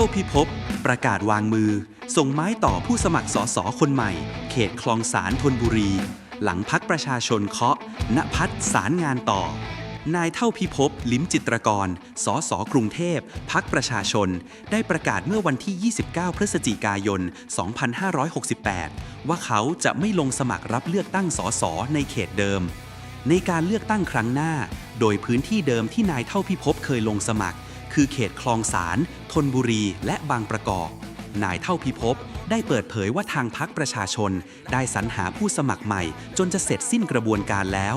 ท่าพิภพประกาศวางมือ ส่งไม้ต่อผู้สมัครสสคนใหม่ เขตคลองสารธนบุรี หลังพักประชาชนเคาะณพัฒสารงานต่อ นายเท่าพิภพลิ้มจิตรกร สสกรุงเทพ พักประชาชน ได้ประกาศเมื่อวันที่ 29 พฤศจิกายน 2568 ว่าเขาจะไม่ลงสมัครรับเลือกตั้งสสในเขตเดิม ในการเลือกตั้งครั้งหน้า โดยพื้นที่เดิมที่นายเท่าพิภพเคยลงสมัคร คือเขตคลองสารธนบุรีและบางประกอบ นายเท่าพิภพได้เปิดเผยว่าทางพักประชาชน ได้สรรหาผู้สมัครใหม่ จนจะเสร็จสิ้นกระบวนการแล้ว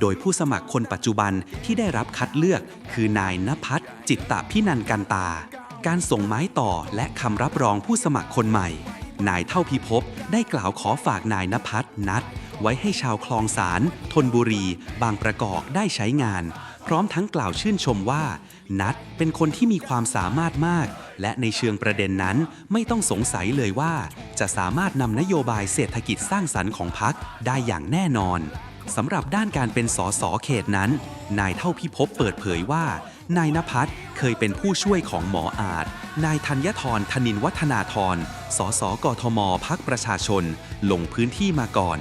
โดยผู้สมัครคนปัจจุบันที่ได้รับคัดเลือกคือนายนภัสจิตตพินันกันตา การส่งไม้ต่อและคำรับรองผู้สมัครคนใหม่ นายเท่าพิภพได้กล่าวขอฝากนายนภัสนัด ไว้ให้ชาวคลองสารธนบุรี บางประกอบได้ใช้งาน ร้อมทั้งกล่าวชื่นชมว่า นัดเป็นคนที่มีความสามารถมาก และในเชิงประเด็นนั้นไม่ต้องสงสัยเลยว่า จะสามารถนำนโยบายเศรษฐกิจสร้างสรรค์ของพรรคได้อย่างแน่นอนสำหรับด้านการเป็นสสเขตนั้น นายเท่าพิภพเปิดเผยว่า นายนภัสเคยเป็นผู้ช่วยของหมออาจ นายธัญทรธนินวัฒนาธรสสกทมพักประชาชน ลงพื้นที่มาก่อน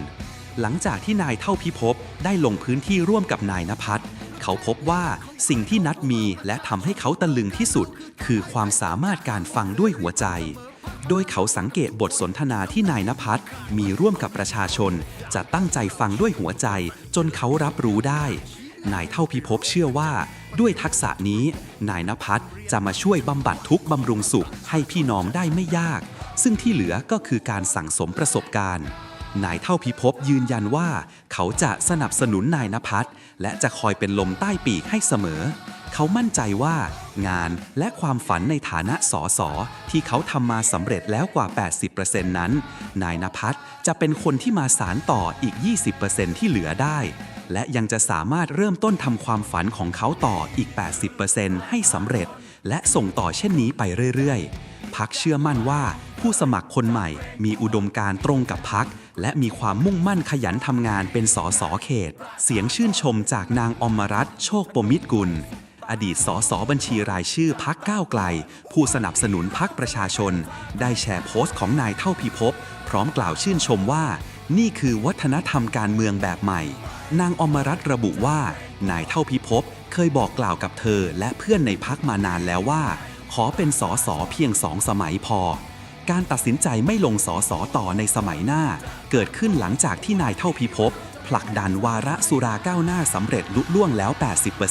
หลังจากที่นายเท่าพิภพได้ลงพื้นที่ร่วมกับนายนภัส เขาพบว่าสิ่งที่นัดมีและทำให้เขาตะลึงที่สุด คือความสามารถการฟังด้วยหัวใจ โดยเขาสังเกตบทสนทนาที่นายนภัสมีร่วมกับประชาชน จะตั้งใจฟังด้วยหัวใจ จนเขารับรู้ได้ นายเท่าพิภพเชื่อว่า ด้วยทักษะนี้ นายนภัสจะมาช่วยบำบัดทุกข์บำรุงสุขให้พี่น้องได้ไม่ยาก ซึ่งที่เหลือก็คือการสั่งสมประสบการณ์ นายเท่าพิภพยืนยันว่า เขาจะสนับสนุนนายนภัสและจะคอยเป็นลมใต้ปีกให้เสมอ เขามั่นใจว่า งานและความฝันในฐานะสอสอที่เขาทำมาสำเร็จแล้วกว่า 80%นั้น นายนภัสจะเป็นคนที่มาสารต่ออีก 20%ที่เหลือได้ และยังจะสามารถเริ่มต้นทำความฝันของเขาต่ออีก 80%ให้สำเร็จ และส่งต่อเช่นนี้ไปเรื่อยๆพักเชื่อมั่นว่าผู้สมัครคนใหม่มีอุดมการตรงกับพัก และมีความมุ่งมั่นขยันทำงานเป็นสสเขต เสียงชื่นชมจากนางอมรัตโชคปมิตรกุล อดีตสสบัญชีรายชื่อพักก้าวไกล ผู้สนับสนุนพักประชาชน ได้แชร์โพสต์ของนายเท่าพิภพพร้อมกล่าวชื่นชมว่า นี่คือวัฒนธรรมการเมืองแบบใหม่ นางอมรัตระบุว่า นายเท่าพิภพเคยบอกกล่าวกับเธอและเพื่อนในพักมานานแล้วว่า ขอเป็นสสเพียงสองสมัยพอ การตัดสินใจไม่ลงสอสอต่อในสมัยหน้า เกิดขึ้นหลังจากที่นายเท่าพิภพผลักดันวาระสุราก้าวหน้าสำเร็จลุล่วงแล้ว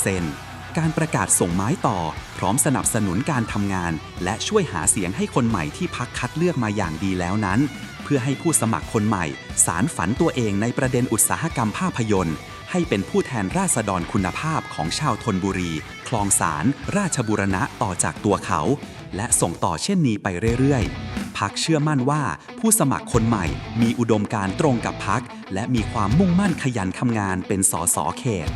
80%การประกาศส่งไม้ต่อ พร้อมสนับสนุนการทำงาน และช่วยหาเสียงให้คนใหม่ที่พักคัดเลือกมาอย่างดีแล้วนั้น เพื่อให้ผู้สมัครคนใหม่ สารฝันตัวเองในประเด็นอุตสาหกรรมภาพยนตร์ ให้เป็นผู้แทนราษฎรคุณภาพของชาวธนบุรี คลองสาร ราชบุรณะต่อจากตัวเขา และส่งต่อเช่นนี้ไปเรื่อยๆ พักเชื่อมั่นว่า ผู้สมัครคนใหม่ มีอุดมการณ์ตรงกับพัก และมีความมุ่งมั่นขยันทำงานเป็นสสเขต